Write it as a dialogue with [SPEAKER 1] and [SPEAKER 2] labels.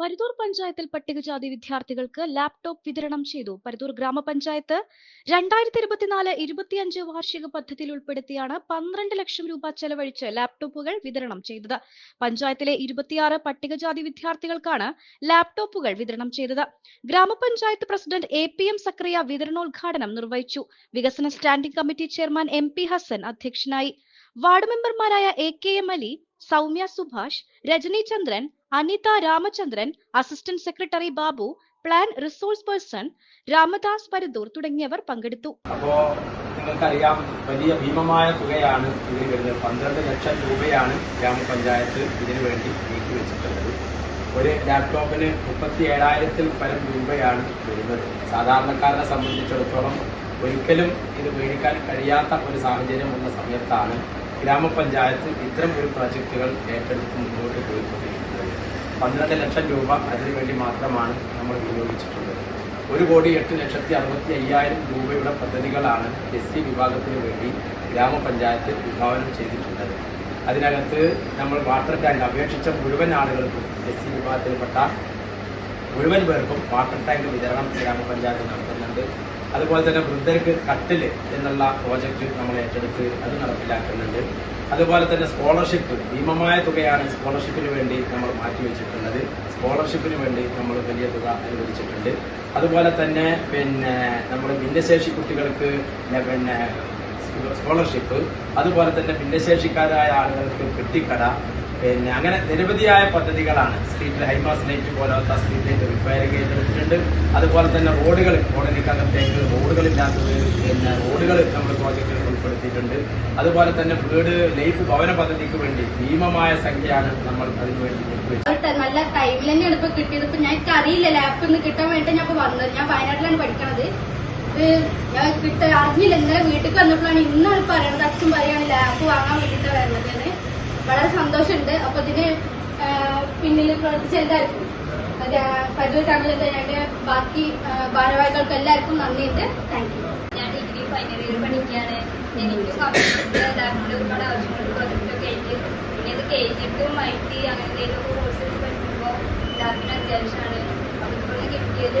[SPEAKER 1] പരുതൂർ പഞ്ചായത്തിൽ പട്ടികജാതി വിദ്യാർത്ഥികൾക്ക് ലാപ്ടോപ്പ് വിതരണം ചെയ്തു. പരുതൂർ ഗ്രാമപഞ്ചായത്ത് രണ്ടായിരത്തി ഇരുപത്തിനാല് ഇരുപത്തിയഞ്ച് വാർഷിക പദ്ധതിയിൽ ഉൾപ്പെടുത്തിയാണ് പന്ത്രണ്ട് ലക്ഷം രൂപ ചെലവഴിച്ച് ലാപ്ടോപ്പുകൾ വിതരണം ചെയ്തത്. പഞ്ചായത്തിലെ ഇരുപത്തിയാറ് പട്ടികജാതി വിദ്യാർത്ഥികൾക്കാണ് ലാപ്ടോപ്പുകൾ വിതരണം ചെയ്തത്. ഗ്രാമപഞ്ചായത്ത് president A P M Zakariya വിതരണോദ്ഘാടനം നിർവഹിച്ചു. വികസന standing committee chairman M P Hasan അധ്യക്ഷനായി. വാർഡ് മെമ്പർമാരായ A K M Ali Soumya Subhash Rajani Chandran Anitha Ramachandran assistant secretary Babu plan resource person Ramadas Paradur തുടങ്ങിയവർ പങ്കെടുത്തു.
[SPEAKER 2] അപ്പോ നിങ്ങൾക്കറിയാം വലിയ ഭീമമായ തുകയാണ് ഇതിന് വരുന്നത്. പന്ത്രണ്ട് ലക്ഷം രൂപയാണ് ഗ്രാമപഞ്ചായത്ത് ഇതിനു വേണ്ടി നീക്കി വെച്ചിട്ടുള്ളത്. ഒരു ലാപ്ടോപ്പിന് മുപ്പത്തി ഏഴായിരത്തിൽ പരം രൂപയാണ് വരുന്നത്. സാധാരണക്കാരനെ സംബന്ധിച്ചിടത്തോളം ഒരിക്കലും ഇത് മേടിക്കാൻ കഴിയാത്ത ഒരു സാഹചര്യം ഉള്ള സമയത്താണ് ഗ്രാമപഞ്ചായത്ത് ഇത്തരം ഒരു പ്രോജക്റ്റുകൾ ഏറ്റെടുത്ത് മുന്നോട്ട് പോയിക്കൊണ്ടിരിക്കുന്നത്. പന്ത്രണ്ട് ലക്ഷം രൂപ അതിനുവേണ്ടി മാത്രമാണ് നമ്മൾ വിനിയോഗിച്ചിട്ടുള്ളത് ഒരു കോടി എട്ട് ലക്ഷത്തി അറുപത്തി അയ്യായിരം രൂപയുടെ പദ്ധതികളാണ് എസ് സി വിഭാഗത്തിന് വേണ്ടി ഗ്രാമപഞ്ചായത്ത് വിഭാവനം ചെയ്തിട്ടുള്ളത്. അതിനകത്ത് നമ്മൾ വാട്ടർ ടാങ്ക് അപേക്ഷിച്ച മുഴുവൻ ആളുകൾക്കും എസ് സി വിഭാഗത്തിൽപ്പെട്ട മുഴുവൻ പേർക്കും വാട്ടർ ടാങ്ക് വിതരണം ഗ്രാമപഞ്ചായത്ത് നടത്തുന്നുണ്ട്. അതുപോലെ തന്നെ വൃദ്ധർക്ക് കട്ടിൽ എന്നുള്ള പ്രോജക്റ്റ് നമ്മൾ ഏറ്റെടുത്ത് അത് നടപ്പിലാക്കുന്നുണ്ട്. അതുപോലെ തന്നെ സ്കോളർഷിപ്പ് ഭീമമായ തുകയാണ് സ്കോളർഷിപ്പിന് വേണ്ടി നമ്മൾ മാറ്റിവെച്ചിട്ടുള്ളത് സ്കോളർഷിപ്പിന് വേണ്ടി നമ്മൾ വലിയ തുക അനുവദിച്ചിട്ടുണ്ട്. അതുപോലെ തന്നെ പിന്നെ നമ്മൾ ഭിന്നശേഷി കുട്ടികൾക്ക് പിന്നെ സ്കോളർഷിപ്പ് അതുപോലെ തന്നെ ഭിന്നശേഷിക്കാരായ ആളുകൾക്ക് പെട്ടിക്കട പിന്നെ അങ്ങനെ നിരവധിയായ പദ്ധതികളാണ്. സ്ട്രീറ്റ് ഹൈമാസ് ലൈറ്റ് പോലത്തെ സ്ട്രീറ്റ് ലൈറ്റ് റിപ്പയറിംഗ് ചെയ്തിട്ടുണ്ട്. അതുപോലെ തന്നെ റോഡുകൾ കോടതിക്കകത്തേക്ക് റോഡുകളില്ലാത്തത് പിന്നെ റോഡുകൾ നമ്മൾ പ്രോജക്റ്റിൽ ഉൾപ്പെടുത്തിയിട്ടുണ്ട്. അതുപോലെ തന്നെ വീട് ലൈഫ് ഭവന പദ്ധതിക്ക് വേണ്ടി ഭീമമായ സംഖ്യയാണ് നമ്മൾ അതിനു വേണ്ടി
[SPEAKER 3] നല്ല ടൈമിൽ തന്നെയാണ് ഇപ്പൊ കിട്ടിയത്. ഇപ്പൊ ഞാൻ അറിയില്ല ലാപ്പ് ഒന്ന് കിട്ടാൻ വേണ്ടി ഞാൻ വന്നത്. ഞാൻ വയനാട്ടിലാണ് പഠിക്കണത്. ഇത് ഞാൻ കിട്ട അറിഞ്ഞില്ല. ഇന്നലെ വീട്ടിൽ വന്നപ്പോഴാണ് ഇന്നാണ് പറയണത് അച്ഛൻ പറയാണ് ലാപ്പ് വാങ്ങാൻ വേണ്ടിട്ട് വരുന്നത് എന്ന്. വളരെ സന്തോഷമുണ്ട്. അപ്പൊ ഇതിന് പിന്നിൽ പ്രവർത്തിച്ച എല്ലാവർക്കും പതിവ് യു
[SPEAKER 4] ഞാൻ ഡിഗ്രി ഫൈനൽ പഠിക്കുകയാണ്. എനിക്ക് ഒരുപാട് ആവശ്യമുണ്ട് കിട്ടിയത്